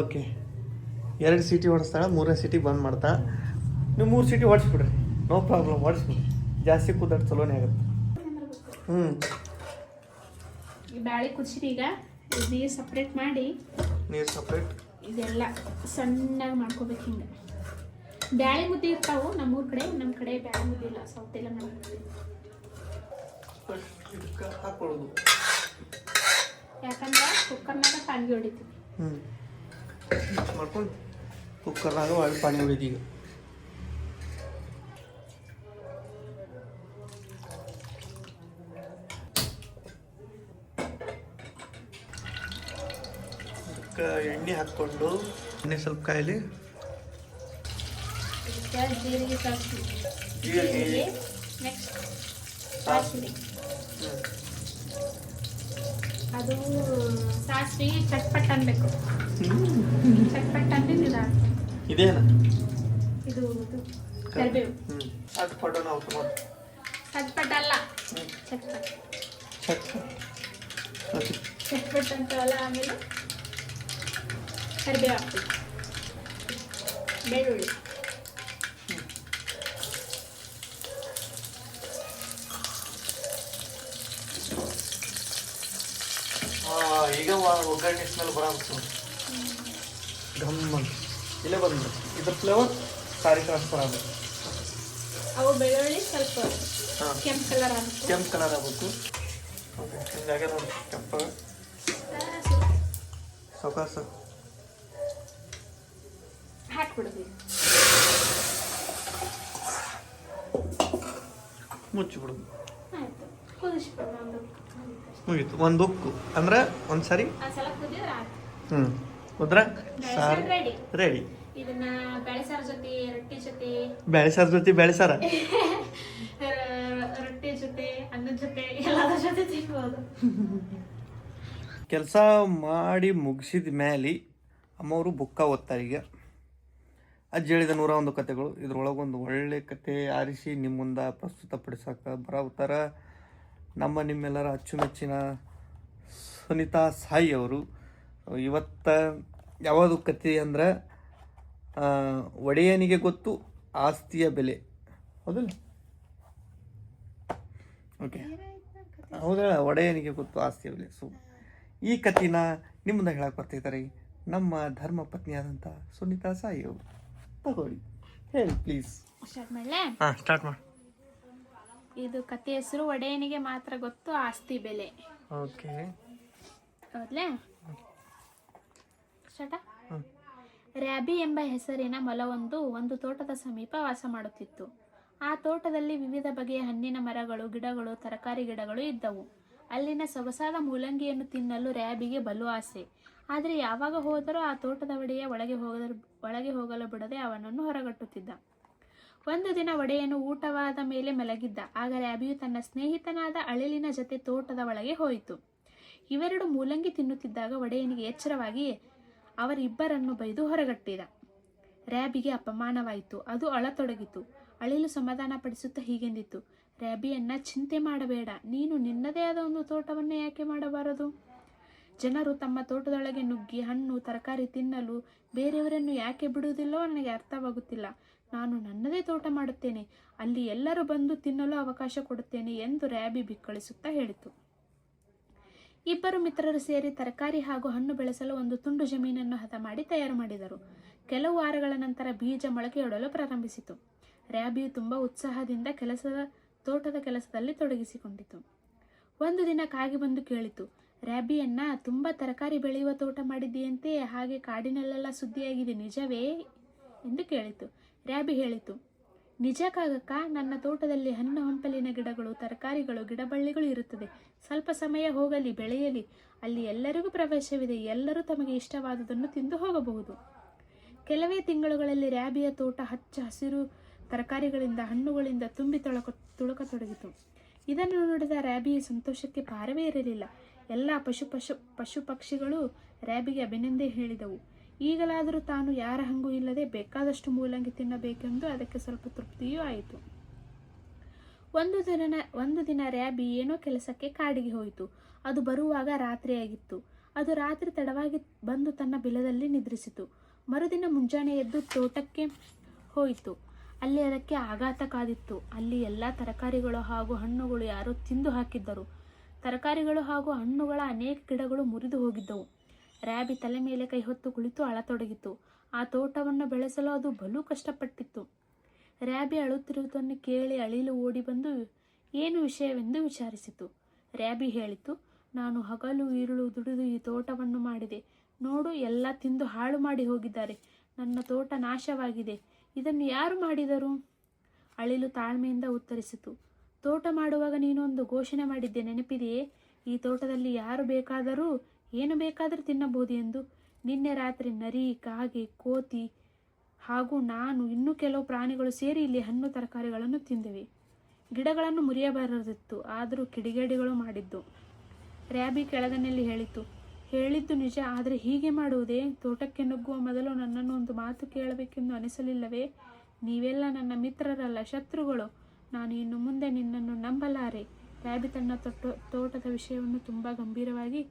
S1: ಓಕೆ. ಎರಡು ಸಿಟಿ ಹೊಡಿಸ್ತಾಳೆ ಮೂರನೇ ಸಿಟಿ ಬಂದ್ ಮಾಡ್ತಾ ನೀವು ಮೂರು ಸಿಟಿ ಹೊಡಿಸ್ಬಿಡ್ರಿ. ನೋ ಪ್ರಾಬ್ಲಮ್ ಹೊಡಿಸ್ಬಿಡ್ರಿ. ಜಾಸ್ತಿ ಕೂದಾಡ್ ಚಲೋನೇ ಆಗುತ್ತೆ. ಹ್ಞೂ
S2: ಈ ಬ್ಯಾಳಿ ಕುಚ್ಚಿರಿ ಈಗ ನೀರು ಸಪ್ರೇಟ್ ಮಾಡಿ
S1: ನೀರು ಸಪ್ರೇಟ್
S2: ಇದೆಲ್ಲ ಸಣ್ಣಗೆ ಮಾಡ್ಕೋಬೇಕು ಹಿಂಗೆ. ಬ್ಯಾಳಿ ಮುದ್ದೆ ಇರ್ತಾವು ನಮ್ಮೂರ ಕಡೆ ನಮ್ಮ ಕಡೆ ಬ್ಯಾಳಿ ಮುದ್ದೆ ಇಲ್ಲ ಸೌತ್ ಎಲ್ಲ
S1: ಹಾಕೊಳ್ಳೋದು
S2: ಯಾಕಂದ್ರೆ ಕುಕ್ಕರ್ನಾಗ ಪಾನಿ ಹೊಡಿತೀವಿ.
S1: ಹ್ಞೂ ಮಾಡ್ಕೊಂಡು ಕುಕ್ಕರ್ನಾಗ ಪಾನಿ ಹೊಡಿದು ಎಣ್ಣೆ ಹಾಕ್ಕೊಂಡು ಎಣ್ಣೆ ಸ್ವಲ್ಪ ಕಾಯಿಲಿ.
S2: ಜೀರಿಗೆ ಅದು ಸಾಸಿವೆ ಚಟ್ಪಟ್ ಅನ್ಬೇಕು. ಚಟ್ಪಟ್ ಅಂದ್ರೆ ಇದು
S1: ಇದೇನ?
S2: ಕರಿಬೇವು. ಚಟ್ಪಟ್ ಅಲ್ಲ. ಚಟ್ಪಟ್. ಆಮೇಲೆ ಕರಿಬೇವು ಹಾಕ್ತೀವಿ ಬೆಳ್ಳುಳ್ಳಿ.
S1: ಈಗ ಒಗ್ಗರಣೆ ಸ್ಮೆಲ್ ಬರಬೇಕು ಅಂತ ಇಲ್ಲೇ ಬಂದು ಇದ್ರ ಫ್ಲೇವರ್ ಸಾರಿ ಟ್ರಾನ್ಸ್ಫರ್ ಆಗಬೇಕು
S2: ಅವು ಬೆಳ್ಳುಳ್ಳಿ ಸ್ವಲ್ಪ
S1: ಹಾಂ.
S2: ಕೆಂಪು ಕಲರ್ ಆಗಬೇಕು
S1: ಕೆಂಪು ಕಲರ್ ಆಗಬೇಕು ಓಕೆ ಹಿಂಗಾಗೆ ನೋಡಿ. ಕೆಂಪು. ಸೌಕಾಸ
S2: ಹಾಕ್ಬಿಡ್ತೀವಿ
S1: ಮುಚ್ಚಿಬಿಡೋದು
S2: ಆಯ್ತು. ಕುದಿಸ್ಬಿಡೋಣ ಒಂದು
S1: ಮುಗೀತು. ಒಂದು ಉಕ್ಕು. ಅಂದ್ರೆ ಒಂದು ಸಾರಿ?
S2: ಒಂದು ಸಲ ಕುದಿದ್ರೆ ಆಯ್ತು.
S1: ಹ್ಞೂ ಉದ್ರ ಸಾರು
S2: ರೆಡಿ
S1: ರೆಡಿ
S2: ಇದನ್ನ ಬೇಳೆ ಸಾರು ಜೊತೆ ರೊಟ್ಟಿ ಜೊತೆ.
S1: ಬ್ಯಾಳೆ ಜೊತೆ ಬ್ಯಾಳೆ ಸಾರ *laughs*
S2: ರೊಟ್ಟಿ ಜೊತೆ ಅನ್ನದ ಜೊತೆ ಎಲ್ಲದರ ಜೊತೆ ತಿನ್ಬೋದು.
S1: ಕೆಲಸ ಮಾಡಿ ಮುಗಿಸಿದ ಮೇಲೆ ಅಮ್ಮವರು ಬುಕ್ಕ ಓದ್ತಾರೆ ಈಗ. ಅಜ್ಜಿ ಹೇಳಿದ ನೂರ ಒಂದು ಕತೆಗಳು. ಇದರೊಳಗೊಂದು ಒಳ್ಳೆ ಕತೆ ಆರಿಸಿ ನಿಮ್ಮ ಮುಂದೆ ಪ್ರಸ್ತುತಪಡಿಸೋಕೆ ಬರವುತ್ತರ ನಮ್ಮ ನಿಮ್ಮೆಲ್ಲರ ಅಚ್ಚುಮೆಚ್ಚಿನ ಸುನಿತಾ ಸಾಯಿ ಅವರು, ಇವತ್ತ ಯಾವುದು ಕತೆ ಅಂದ್ರೆ ಒಡೆಯನಿಗೆ ಗೊತ್ತು, ಆಸ್ತಿಯ ಬೆಲೆ. ಹೌದಲ್ಲ? ಓಕೆ. ಹೌದಾ ಒಡೆಯನಿಗೆ ಗೊತ್ತು, ಆಸ್ತಿಯ ಬೆಲೆ. ಸೊ ಈ ಕಥೆನ ನಿಮ್ಮನ್ನ ಹೇಳಕ್ಕೆ ಬರ್ತಿದ್ದಾರೆ ನಮ್ಮ ಧರ್ಮ ಪತ್ನಿಯಾದಂಥ ಸುನಿತಾ ಸಾಯಿ ಅವರು. ತಗೊಳ್ಳಿ. ಹೇಳಿ ಪ್ಲೀಸ್
S2: ಸ್ಟಾರ್ಟ್ ಮಾಡಲೇ
S1: ಹಾಂ ಸ್ಟಾರ್ಟ್ ಮಾಡಿ.
S2: ಇದು ಕತೆ ಹೆಸರು ಒಡೆಯನಿಗೆ ಮಾತ್ರ ಗೊತ್ತು ಆಸ್ತಿ ಬೆಲೆ.
S1: ಓಕೆ.
S2: ಹೌದ್ಲೇ? ಸ್ಟಾರ್ಟ? ರ್ಯಾಬಿ ಎಂಬ ಹೆಸರಿನ ಮೊಲವೊಂದು ಒಂದು ತೋಟದ ಸಮೀಪ ವಾಸ ಮಾಡುತ್ತಿತ್ತು. ಆ ತೋಟದಲ್ಲಿ ವಿವಿಧ ಬಗೆಯ ಹಣ್ಣಿನ ಮರಗಳು ಗಿಡಗಳು ತರಕಾರಿ ಗಿಡಗಳು ಇದ್ದವು. ಅಲ್ಲಿನ ಸೊಗಸಾದ ಮೂಲಂಗಿಯನ್ನು ತಿನ್ನಲು ರ್ಯಾಬಿಗೆ ಬಲು ಆಸೆ. ಆದರೆ ಯಾವಾಗ ಹೋದರೂ ಆ ತೋಟದ ಒಡೆಯ ಒಳಗೆ ಹೋಗಲು ಒಳಗೆ ಹೋಗಲು ಬಿಡದೆ ಅವನನ್ನು ಹೊರಗಟ್ಟುತ್ತಿದ್ದ. ಒಂದು ದಿನ ಒಡೆಯನು ಊಟವಾದ ಮೇಲೆ ಮಲಗಿದ್ದ. ಆಗ ರ್ಯಾಬಿಯು ತನ್ನ ಸ್ನೇಹಿತನಾದ ಅಳಿಲಿನ ಜೊತೆ ತೋಟದ ಒಳಗೆ ಹೋಯಿತು. ಇವೆರಡು ಮೂಲಂಗಿ ತಿನ್ನುತ್ತಿದ್ದಾಗ ಒಡೆಯನಿಗೆ ಎಚ್ಚರವಾಗಿ ಅವರಿಬ್ಬರನ್ನು ಬೈದು ಹೊರಗಟ್ಟಿದ. ರ್ಯಾಬಿಗೆ ಅಪಮಾನವಾಯಿತು. ಅದು ಅಳತೊಡಗಿತು. ಅಳಿಲು ಸಮಾಧಾನ ಪಡಿಸುತ್ತಾ ಹೀಗೆಂದಿತ್ತು ರ್ಯಾಬಿಯನ್ನ ಚಿಂತೆ ಮಾಡಬೇಡ. ನೀನು ನಿನ್ನದೇ ಆದ ಒಂದು ತೋಟವನ್ನು ಯಾಕೆ ಮಾಡಬಾರದು? ಜನರು ತಮ್ಮ ತೋಟದೊಳಗೆ ನುಗ್ಗಿ ಹಣ್ಣು, ತರಕಾರಿ ತಿನ್ನಲು ಬೇರೆಯವರನ್ನು ಯಾಕೆ ಬಿಡುವುದಿಲ್ಲೋ ನನಗೆ ಅರ್ಥವಾಗುತ್ತಿಲ್ಲ. ನಾನು ನನ್ನದೇ ತೋಟ ಮಾಡುತ್ತೇನೆ, ಅಲ್ಲಿ ಎಲ್ಲರೂ ಬಂದು ತಿನ್ನಲು ಅವಕಾಶ ಕೊಡುತ್ತೇನೆ ಎಂದು ರ್ಯಾಬಿ ಬಿಕ್ಕಳಿಸುತ್ತಾ ಹೇಳಿತು. ಇಬ್ಬರು ಮಿತ್ರರು ಸೇರಿ ತರಕಾರಿ ಹಾಗೂ ಹಣ್ಣು ಬೆಳೆಸಲು ಒಂದು ತುಂಡು ಜಮೀನನ್ನು ಹದ ಮಾಡಿ ತಯಾರು ಮಾಡಿದರು. ಕೆಲವು ವಾರಗಳ ನಂತರ ಬೀಜ ಮೊಳಕೆಯೊಡಲು ಪ್ರಾರಂಭಿಸಿತು. ರ್ಯಾಬಿಯು ತುಂಬ ಉತ್ಸಾಹದಿಂದ ಕೆಲಸದ, ತೋಟದ ಕೆಲಸದಲ್ಲಿ ತೊಡಗಿಸಿಕೊಂಡಿತು. ಒಂದು ದಿನ ಕಾಗಿ ಬಂದು ಕೇಳಿತು ರ್ಯಾಬಿಯನ್ನ ತುಂಬ ತರಕಾರಿ ಬೆಳೆಯುವ ತೋಟ ಮಾಡಿದ್ದೀಯಂತೆ, ಹಾಗೆ ಕಾಡಿನಲ್ಲೆಲ್ಲ ಸುದ್ದಿಯಾಗಿದೆ. ನಿಜವೇ? ಎಂದು ಕೇಳಿತು. ರ್ಯಾಬಿ ಹೇಳಿತು. ನಿಜ ಕಾಗಕ್ಕ ನನ್ನ ತೋಟದಲ್ಲಿ ಹಣ್ಣು ಹಂಪಲಿನ ಗಿಡಗಳು, ತರಕಾರಿಗಳು, ಗಿಡಬಳ್ಳಿಗಳು ಇರುತ್ತದೆ. ಸ್ವಲ್ಪ ಸಮಯ ಹೋಗಲಿ, ಬೆಳೆಯಲಿ. ಅಲ್ಲಿ ಎಲ್ಲರಿಗೂ ಪ್ರವೇಶವಿದೆ. ಎಲ್ಲರೂ ತಮಗೆ ಇಷ್ಟವಾದುದನ್ನು ತಿಂದು ಹೋಗಬಹುದು. ಕೆಲವೇ ತಿಂಗಳುಗಳಲ್ಲಿ ರ್ಯಾಬಿಯ ತೋಟ ಹಚ್ಚ ಹಸಿರು ತರಕಾರಿಗಳಿಂದ, ಹಣ್ಣುಗಳಿಂದ ತುಂಬಿ ತೊಳಕ, ತುಳುಕತೊಡಗಿತು. ಇದನ್ನು ನೋಡಿದ ರ್ಯಾಬಿಯ ಸಂತೋಷಕ್ಕೆ ಪಾರವೇ ಇರಲಿಲ್ಲ. ಎಲ್ಲ ಪಶು ಪಶು ಪಶು ಪಕ್ಷಿಗಳು ರ್ಯಾಬಿಗೆ ಅಭಿನಂದನೆ ಹೇಳಿದವು. ಈಗಲಾದರೂ ತಾನು ಯಾರ ಹಂಗೂ ಇಲ್ಲದೆ ಬೇಕಾದಷ್ಟು ಮೂಲಂಗಿ ತಿನ್ನಬೇಕೆಂದು ಅದಕ್ಕೆ ಸ್ವಲ್ಪ ತೃಪ್ತಿಯೂ ಆಯಿತು. ಒಂದು ದಿನ ಒಂದು ದಿನ ರ್ಯಾಬಿ ಏನೋ ಕೆಲಸಕ್ಕೆ ಕಾಡಿಗೆ ಹೋಯಿತು. ಅದು ಬರುವಾಗ ರಾತ್ರಿಯಾಗಿತ್ತು. ಅದು ರಾತ್ರಿ ತಡವಾಗಿ ಬಂದು ತನ್ನ ಬಿಲದಲ್ಲಿ ನಿದ್ರಿಸಿತು. ಮರುದಿನ ಮುಂಜಾನೆ ಎದ್ದು ತೋಟಕ್ಕೆ ಹೋಯಿತು. ಅಲ್ಲಿ ಅದಕ್ಕೆ ಆಘಾತ ಕಾದಿತ್ತು. ಅಲ್ಲಿ ಎಲ್ಲ ತರಕಾರಿಗಳು ಹಾಗೂ ಹಣ್ಣುಗಳು ಯಾರೋ ತಿಂದು ಹಾಕಿದ್ದರು. ತರಕಾರಿಗಳು ಹಾಗೂ ಹಣ್ಣುಗಳ ಅನೇಕ ಗಿಡಗಳು ಮುರಿದು ಹೋಗಿದ್ದವು. ರ್ಯಾಬಿ ತಲೆ ಮೇಲೆ ಕೈ ಹೊತ್ತು ಕುಳಿತು ಅಳತೊಡಗಿತು. ಆ ತೋಟವನ್ನು ಬೆಳೆಸಲು ಅದು ಬಲು ಕಷ್ಟಪಟ್ಟಿತ್ತು. ರ್ಯಾಬಿ ಅಳುತ್ತಿರುವುದನ್ನು ಕೇಳಿ ಅಳಿಲು ಓಡಿ ಬಂದು, ಏನು ವಿಷಯವೆಂದು ವಿಚಾರಿಸಿತು? ರ್ಯಾಬಿ ಹೇಳಿತು, ನಾನು ಹಗಲು ಈರುಳು ದುಡಿದು ಈ ತೋಟವನ್ನು ಮಾಡಿದೆ. ನೋಡು, ಎಲ್ಲ ತಿಂದು ಹಾಳು ಮಾಡಿ ಹೋಗಿದ್ದಾರೆ. ನನ್ನ ತೋಟ ನಾಶವಾಗಿದೆ. ಇದನ್ನು ಯಾರು ಮಾಡಿದರು? ಅಳಿಲು ತಾಳ್ಮೆಯಿಂದ ಉತ್ತರಿಸಿತು ತೋಟ ಮಾಡುವಾಗ ನೀನೊಂದು ಘೋಷಣೆ ಮಾಡಿದ್ದೆ, ನೆನಪಿದೆಯೇ? ಈ ತೋಟದಲ್ಲಿ ಯಾರು ಬೇಕಾದರೂ ಏನು ಬೇಕಾದರೂ ತಿನ್ನಬಹುದು ಎಂದು. ನಿನ್ನೆ ರಾತ್ರಿ ನರಿ, ಕಾಗೆ, ಕೋತಿ ಹಾಗೂ ನಾನು ಇನ್ನೂ ಕೆಲವು ಪ್ರಾಣಿಗಳು ಸೇರಿ ಇಲ್ಲಿ ಹಣ್ಣು ತರಕಾರಿಗಳನ್ನು ತಿಂದಿವೆ. ಗಿಡಗಳನ್ನು ಮುರಿಯಬಾರದಿತ್ತು, ಆದರೂ ಕಿಡಿಗೇಡಿಗಳು ಮಾಡಿದ್ದು. ರ್ಯಾಬಿ ಕೆಳಗನಲ್ಲಿ ಹೇಳಿತು, ಹೇಳಿದ್ದು ನಿಜ, ಆದರೆ ಹೀಗೆ ಮಾಡುವುದೇ? ತೋಟಕ್ಕೆ ನುಗ್ಗುವ ಮೊದಲು ನನ್ನನ್ನು ಒಂದು ಮಾತು ಕೇಳಬೇಕೆಂದು ಅನಿಸಲಿಲ್ಲವೇ? ನೀವೆಲ್ಲ ನನ್ನ ಮಿತ್ರರಲ್ಲ, ಶತ್ರುಗಳು. ನಾನು ಇನ್ನು ಮುಂದೆ ನಿನ್ನನ್ನು ನಂಬಲಾರೆ. ರ್ಯಾಬಿ ತನ್ನ ತೊಟ್ಟು, ತೋಟದ ವಿಷಯವನ್ನು ತುಂಬ ಗಂಭೀರವಾಗಿ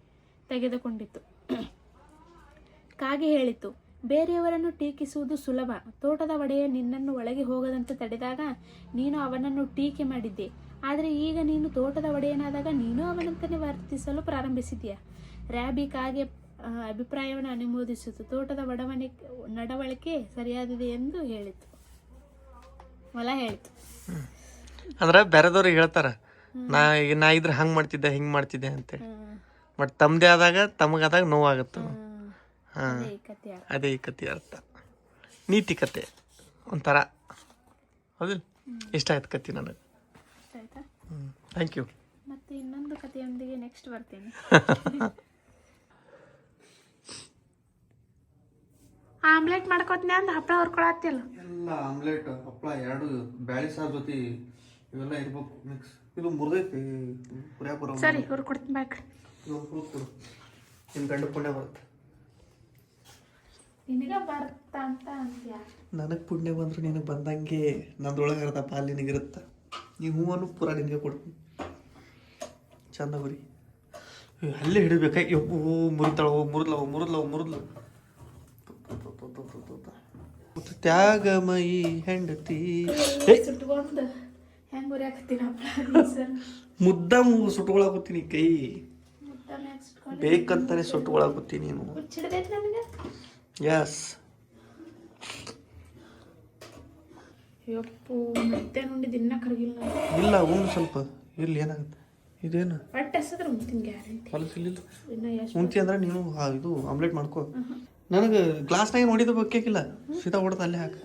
S2: ತೆಗೆದುಕೊಂಡಿತು. ಕಾಗೆ ಹೇಳಿತು, ಬೇರೆಯವರನ್ನು ಟೀಕಿಸುವುದು ಸುಲಭ. ತೋಟದ ಒಡೆಯ ನಿನ್ನನ್ನು ಒಳಗೆ ಹೋಗದಂತೆ ತಡೆದಾಗ ನೀನು ಅವನನ್ನು ಟೀಕೆ ಮಾಡಿದ್ದೆ. ಆದರೆ ಈಗ ನೀನು ತೋಟದ ಒಡೆಯನಾದಾಗ ನೀನು ಅವನಂತನೇ ವರ್ತಿಸಲು ಪ್ರಾರಂಭಿಸಿದೆಯಾ ರ್ಯಾಬಿ ಕಾಗೆ ಅಭಿಪ್ರಾಯವನ್ನು ಅನುಮೋದಿಸಿತು. ತೋಟದ ಒಡವಣೆ, ನಡವಳಿಕೆ ಸರಿಯಾದಿದೆ ಎಂದು ಹೇಳಿತು. ಮೊಲ ಹೇಳಿತು.
S1: ಅಂದ್ರೆ ಬೇರೆದವ್ರಿಗೆ ಹೇಳ್ತಾರ ನಾ ಈಗ ನಾ ಇದ್ರೆ ಹಂಗ್ ಮಾಡ್ತಿದ್ದೆ ಹಿಂಗ್ ಮಾಡ್ತಿದ್ದೆ ಅಂತೇಳಿ. ಬಟ್ ತಮ್ಮದೇ ಆದಾಗ ತಮಗಾದಾಗ ನೋವಾಗತ್ತ. ಹಾ.
S2: ಅದೇ ಈ
S1: ಕತೆ ಅರ್ಥ. ನೀತಿ ಕತೆ ಒಂಥರ. ಹೌದಿಲ್ಲ ಇಷ್ಟ ಆಯ್ತು ಕತೆ ನನಗೆ.
S2: ಇಷ್ಟ ಆಯ್ತಾ?
S1: ಹ್ಞೂ ಥ್ಯಾಂಕ್ ಯು
S2: ಮತ್ತೆ ಇನ್ನೊಂದು ಕಥೆಯೊಂದಿಗೆ ನೆಕ್ಸ್ಟ್ ಬರ್ತೀನಿ. *laughs* ಆಮ್ಲೆಟ್ ಮಾಡ್ಕೋತೀನಿ ಅಂದ್ರೆ ಹಪ್ಪಳ ಹೊರ್ಕೊಳತ್ತಿಲ್ಲ
S1: ಎಲ್ಲ ಆಮ್ಲೆಟ್ ಹಪ್ಪಳ ಎರಡು ಬ್ಯಾಳಿ ಸಾರು ಜೊತೆ ಇವೆಲ್ಲ ಇರ್ಬೇಕು ಮಿಕ್ಸ್ ಇದು ಮುರಿದೈತಿ ಕುರಿಯಾಕ ಬರೋ
S2: ಸರಿ ಬ್ಯಾಕ್ ಬಾಯ್ ಫ್ರೂಟ್
S1: ಕೊಡು ನಿನ್ನ ಗಂಡು ಪುಣ್ಯ ಬರುತ್ತೆ.
S2: ನಿನಗ ಬರ್ತ ಅಂತ ಅಂತ್ಯ
S1: ನನಗೆ ಪುಣ್ಯ ಬಂದ್ರೆ ನಿನಗೆ ಬಂದಂಗೆ ನಂದ್ರೊಳಗೆ ಅರ್ಧ ಪಾಲ್ ನಿನಗಿರುತ್ತೆ ನೀವು ಹೂವನ್ನು ಪೂರ ನಿನಗೆ ಕೊಡ್ತೀನಿ. ಚಂದ ಬರಿ. ಅಲ್ಲೇ ಹಿಡಿಬೇಕಾ ಯಪ್ಪು ಮುರಿತಾಳ ಮುರಿದ್ಲವ ಮುರಿದ್ಲವ ಮುರಿದ್ಲ. ತ್ಯಾಗಮಯಿ ಹೆಂಡತಿ.
S2: ಹೆಂಗ್ ಉರಿಯಾಕತ್ತೀನಿ ಹಪ್ಪಳ ಸರ್
S1: ಮುದ್ದ ಸುಟ್ಕೊಳಕತ್ತೀನಿ ಕೈ. ಬೇಕಂತಾನೆ ಸುಟ್ಕೊಳಕತ್ತೀನಿ ನೀನು.
S2: ನನಗೆ?
S1: ಎಸ್
S2: ಯಪ್ಪು ಮತ್ತೆ ನೋಡಿ ದಿನ ಕರಗಿಲ್ಲ
S1: ಇಲ್ಲ ಒಂದು ಸ್ವಲ್ಪ. ಇಲ್ಲಿ ಏನಾಗುತ್ತೆ? ಇದೇನು?
S2: ಪಟ್ಟ ಉಣ್ತೀನಿ ಗ್ಯಾರಂಟಿ.
S1: ಹೊಲಸಿಲ್ಲ ಅಂದ್ರೆ ನೀನು ಇದು ಆಮ್ಲೆಟ್ ಮಾಡ್ಕೋ. ನನಗೆ ಗ್ಲಾಸ್ನಾಗ ನೋಡಿದ ಇಲ್ಲ ಸೀದಾ ಹೊಡೆದ ಅಲ್ಲೇ ಹಾಕ.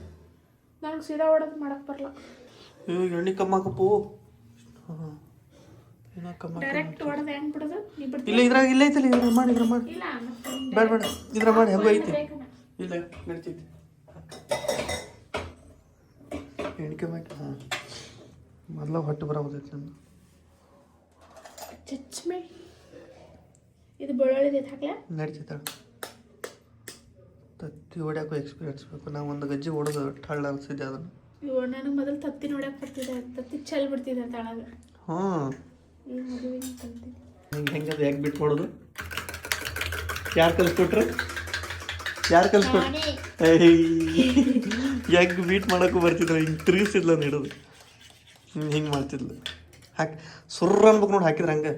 S2: ನನಗೆ ಸೀದಾ ಹೊಡೆದು ಮಾಡಕ್ ಬರಲ್ಲ
S1: ಎಣ್ಣೆ ಕಮ್ಮಾಕಪ್ಪು
S2: ಡೈರೆಕ್ಟ್ ಹೊಡೆದು ಹೆಂಗ್ ಬಿಡೋದು?
S1: ಇಲ್ಲ ಇದ್ರಾಗ ಇಲ್ಲ ಐತಲ್ಲ ಇದ್ರ ಮಾಡಿ ಇದ್ರ ಮಾಡಿ. ಬೇಡ ಬೇಡ. ಇದ್ರ ಮಾಡಿ ಹೆಂಗೋ ಐತಿ. ಇಲ್ಲ ನಡೀತೈತಿ. ಎಣಿಕೆ ಮಾಡಿ ಹಾಂ ಮೊದಲ ಹೊಟ್ಟೆ ಬರೋದೈತಿ ನನ್ನ
S2: ಚಚ್ಮೆ. ಇದು ಬೆಳ್ಳುಳ್ಳಿ ಹಾಕ್ಲಾ?
S1: ನಡೀತೈತೆ ತತ್ತಿ ಹೊಡ್ಯಾಕೋ ಎಕ್ಸ್ಪೀರಿಯನ್ಸ್ ಬೇಕು. ನಾವು ಒಂದು ಗಜ್ಜಿ ಹೊಡೆದು ಟಳ್ಳ ಅನ್ಸಿದ್ದೆ ಅದನ್ನು.
S2: ಇವು ನನಗೆ ಮೊದಲು ತತ್ತಿ ನೋಡಕ್ ಬರ್ತಿದೆ ತತ್ತಿ ಚೆಲ್ ಬಿಡ್ತಿದೆ ತಳಗ
S1: ಹಾಂ.
S2: ಈ ಮದುವೆ
S1: ನಿಂಗೆ ಹೆಂಗೆ ಅದು ಯಾಕೆ ಬಿಟ್ಟು ಮಾಡೋದು ಯಾರು ಕಲಿಸ್ಕೊಟ್ರು ಯಾರು ಕಲಿಸ್ಕೊಟ್ರು ಎಗ್ ಬೀಟ್ ಮಾಡೋಕ್ಕೂ ಬರ್ತಿದ್ರು. ಹಿಂಗೆ ತಿರುಗಿಸಿದ್ಲ ಹಿಡಿದು ಹಿಂಗೆ ಮಾಡ್ತಿದ್ಲು. ಹಾಕಿ ಸುರ್ರ ಅನ್ಬೇಕು ನೋಡಿ ಹಾಕಿದ್ರೆ ಹಂಗೆ.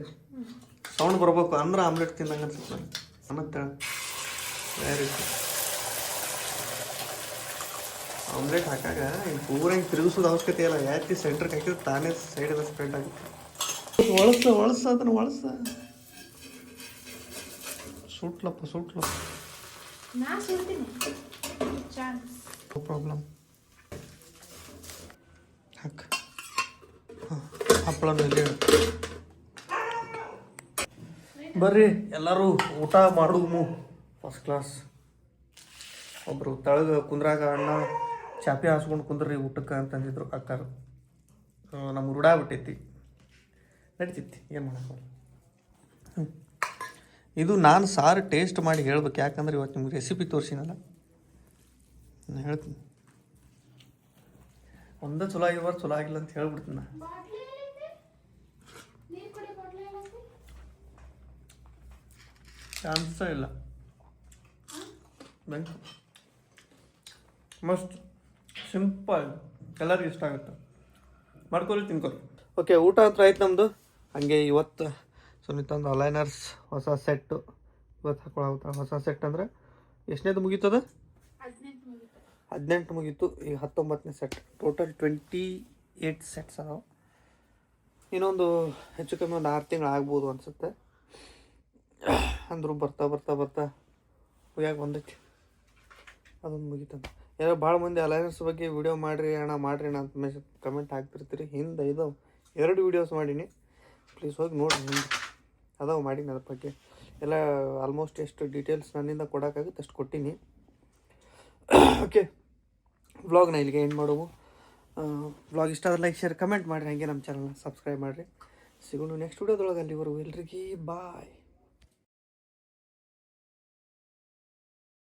S1: ಸೌಂಡ್ ಬರ್ಬೇಕು. ಅಂದ್ರೆ ಆಮ್ಲೆಟ್ ತಿಂದಂಗೆ ಅನ್ಸುತ್ತೆ. ಅನ್ನತ್ತೆ ವೆರಿ ಆಮ್ಲೆಟ್ ಹಾಕಾಗ ಪೂರ ಹಿಂಗೆ ತಿರುಗಿಸೋದು ಅವಶ್ಯಕತೆ ಇಲ್ಲ. ಯಾಕೆ ಸೆಂಟ್ರಿಗೆ ಹಾಕಿದ್ರೆ ತಾನೇ ಸೈಡೆಲ್ಲ ಸ್ಪ್ರೆಡ್ ಆಗುತ್ತೆ. ಒಳಸ ಒಳಸ ಅದನ್ನ ಒಳಸ. ಸುಟ್ಲಪ್ಪ ಸುಟ್ಲಪ್ಪ.
S2: ನಾ
S1: ಪ್ರಾಬ್ಲಮ್ ಹಾಕ. ಹಾಂ ಹಪ್ಪಳನು ಇಲ್ಲಿ ಇಡು. ಬರ್ರಿ ಎಲ್ಲರೂ ಊಟ ಮಾಡುದು ಫಸ್ಟ್ ಕ್ಲಾಸ್ ಒಬ್ಬರು ತಳಗ ಕುಂದ್ರಾಗ ಅಣ್ಣ. ಚಾಪೆ ಹಾಸ್ಕೊಂಡು ಕುಂದ್ರಿ ಊಟಕ್ಕೆ ಅಂತಂದಿದ್ರು ಅಕ್ಕಾರು. ನಮ್ಮ ರೂಢಾಗ್ಬಿಟ್ಟೈತಿ ಬಿಟ್ಟೈತಿ. ನಡೀತೈತಿ ಏನು ಹ್ಞೂ ಇದು ನಾನು ಸಾರು ಟೇಸ್ಟ್ ಮಾಡಿ ಹೇಳ್ಬೇಕು ಯಾಕಂದ್ರೆ ಇವತ್ತು ನಿಮ್ಗೆ ರೆಸಿಪಿ ತೋರಿಸಿನಲ್ಲ. ನಾನು ಹೇಳ್ತೀನಿ. ಒಂದೇ ಚಲೋ ಆಗಿರ್ಬಾರ್ದು ಚಲೋ ಆಗಿಲ್ಲ ಅಂತ ಹೇಳ್ಬಿಡ್ತೀನಿ ಚಾನ್ಸ ಚಾನ್ಸೇ ಇಲ್ಲ. ಮಸ್ತ್. ಸಿಂಪಲ್. ಎಲ್ಲರಿಗೂ ಇಷ್ಟ ಆಗುತ್ತೆ. ಮಾಡ್ಕೊಳ್ಳಿ, ತಿನ್ಕೊಳ್ಳಿ. ಓಕೆ ಊಟ ಹತ್ರ ಆಯ್ತು ನಮ್ಮದು ಹಾಗೆ ಇವತ್ತು ಸುನಿತಂದು ಅಲೈನರ್ಸ್ ಹೊಸ ಸೆಟ್ಟು ಇವತ್ತು ಹಾಕೊಳ್ಳೋ ಹೊಸ ಸೆಟ್ ಅಂದ್ರೆ ಎಷ್ಟನೇದು ಮುಗೀತದ?
S2: ಹದಿನೆಂಟು ಮುಗಿತು.
S1: ಈಗ ಹತ್ತೊಂಬತ್ತನೇ set total twenty eight sets ಅದಾವೆ. ಇನ್ನೊಂದು ಹೆಚ್ಚು ಕಮ್ಮಿ ಒಂದು ಆರು ತಿಂಗಳು ಆಗ್ಬೋದು ಅನಿಸುತ್ತೆ. ಅಂದರೂ ಬರ್ತಾ ಬರ್ತಾ ಬರ್ತಾ ಹುಯ್ಯಾಗ ಬಂದೈತಿ. ಅದೊಂದು ಮುಗೀತಂತ. ಯಾರೋ ಭಾಳ ಮಂದಿ ಅಲಯನ್ಸ್ ಬಗ್ಗೆ ವಿಡಿಯೋ ಮಾಡಿರಿ ಅಣ್ಣ ಮಾಡಿರಿ ಅಣ್ಣ ಅಂತ ಮೆಸೇಜ್ ಕಮೆಂಟ್ ಹಾಕ್ತಿರ್ತೀರಿ. ಹಿಂದೆ ಇದು ಎರಡು ವೀಡಿಯೋಸ್ ಮಾಡೀನಿ. ಪ್ಲೀಸ್ ಹೋಗಿ ನೋಡಿ ಹಿಂದೆ ಅದಾವ ಮಾಡೀನಿ ಅದ್ರ ಬಗ್ಗೆ. ಎಲ್ಲ ಆಲ್ಮೋಸ್ಟ್ ಎಷ್ಟು ಡೀಟೇಲ್ಸ್ ನನ್ನಿಂದ ಕೊಡೋಕ್ಕಾಗುತ್ತೆ ಅಷ್ಟು ಕೊಟ್ಟೀನಿ. ಓಕೆ ವ್ಲಾಗ್ನ ಇಲ್ಲಿಗೆ ಎಂಡ್ ಮಾಡೋವು. ವ್ಲಾಗ್ ಇಷ್ಟ ಆದ್ರೆ ಲೈಕ್ ಶೇರ್ ಕಮೆಂಟ್ ಮಾಡಿರಿ. ಹಾಗೆ ನಮ್ಮ ಚಾನಲ್ನ ಸಬ್ಸ್ಕ್ರೈಬ್ ಮಾಡಿರಿ. ಸಿಗೋಣ ನೆಕ್ಸ್ಟ್ ವಿಡಿಯೋದೊಳಗೆ ಅಲ್ಲಿವರೆಗೂ ಎಲ್ರಿಗೂ ಬಾಯ್